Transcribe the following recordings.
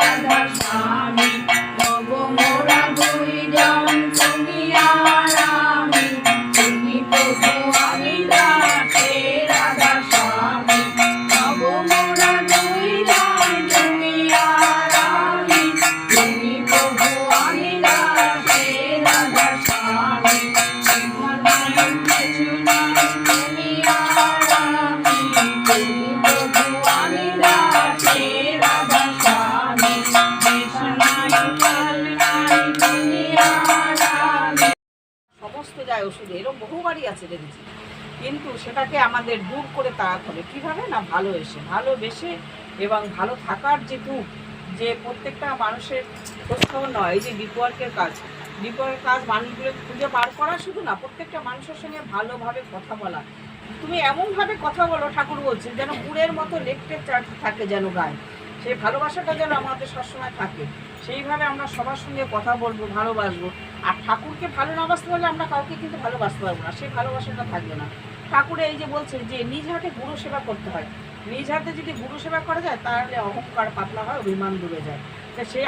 Bye. সমস্ত যায় ওষুধে এরকম বহু বাড়ি আছে দেখেছি। কিন্তু সেটাকে আমাদের দূর করে তাড়াতে হবে। কীভাবে? না ভালোবেসে ভালোবেসে এবং ভালো থাকার যে দুঃখ, যে প্রত্যেকটা মানুষের খোঁজখবর নয়, এই যে বিপর্কের কাজ। বিপর্কের কাজ মানুষগুলো খুঁজে বার করা শুধু না, প্রত্যেকটা মানুষের সঙ্গে ভালোভাবে কথা বলা। তুমি এমনভাবে কথা বলো ঠাকুর বলছেন যেন গুড়ের মতো লেপটে থাকে যেন গায়ে। সেই ভালোবাসাটা যেন আমাদের সবসময় থাকে। সেইভাবে আমরা সবার সঙ্গে কথা বলব, ভালোবাসবো। আর ঠাকুরকে ভালো না বাসতে পারলে আমরা কাউকে কিন্তু ভালোবাসতে পারব না। সেই ভালোবাসাটা থাকবে না। ঠাকুরে এই যে বলছে যে নিজ হাতে গুরু সেবা করতে হয়। নিজ হাতে যদি গুরু সেবা করা যায়, তাহলে অহংকার পাতলা হয়, অভিমান ডুবে যায়। তো সেই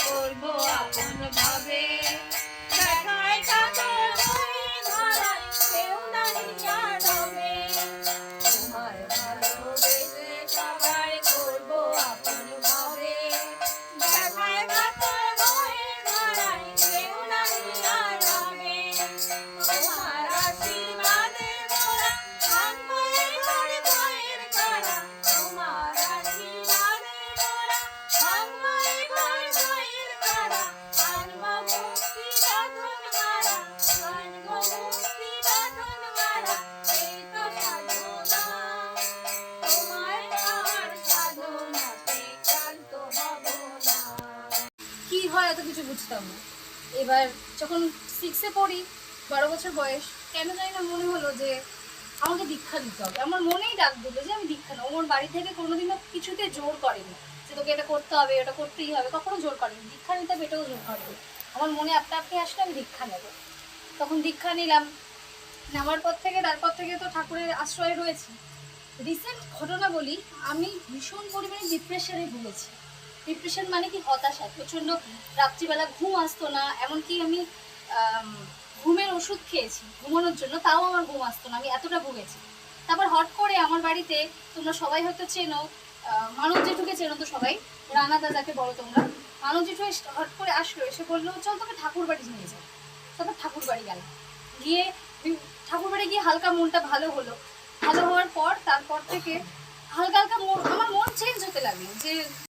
করবো আপন ভাবে এত কিছু বুঝতাম না। এবার যখন সিক্সে পড়ি, বারো বছর বয়স, কেন জানি না মনে হলো যে আমাকে দীক্ষা দিতে হবে। আমার মনেই ডাক দিল যে আমি দীক্ষা নেব। আমার বাড়ি থেকে কোনোদিনও কিছুতে জোর করেনি যে তোকে এটা করতে হবে, এটা করতেই হবে। কখনো জোর করেনি। দীক্ষা নিতে হবে, এটাও জোর করেনি। আমার মনে আপনা আপনি আসলে আমি দীক্ষা নেব। তখন দীক্ষা নিলাম। নেওয়ার পর থেকে, তারপর থেকে তো ঠাকুরের আশ্রয় রয়েছে। রিসেন্ট ঘটনা বলি আমি ভীষণ পরিমাণে ডিপ্রেশনে ভুগেছি। ডিপ্রেশন মানে কি? হতাশা। প্রচণ্ড রাত্রিবেলা ঘুম আসতো না। এমনকি আমি ঘুমের ওষুধ খেয়েছি ঘুমানোর জন্য, তাও আমার ঘুম আসতো না। আমি এতটা ভুগেছি তারপর হট করে আমার বাড়িতে তোমরা সবাই হয়তো চেনো মানব জেঠুকে চেনো তো সবাই, রানা দাদাকে বলো তোমরা। মানব জেঠু হট করে আসলো, এসে বলল, চল তোকে ঠাকুর বাড়ি নিয়ে যাও তারপর ঠাকুর বাড়ি গেলাম। গিয়ে, ঠাকুর বাড়ি গিয়ে হালকা মনটা ভালো হলো। ভালো হওয়ার পর, তারপর থেকে হালকা হালকা মন, আমার মন চেঞ্জ হতে লাগল যে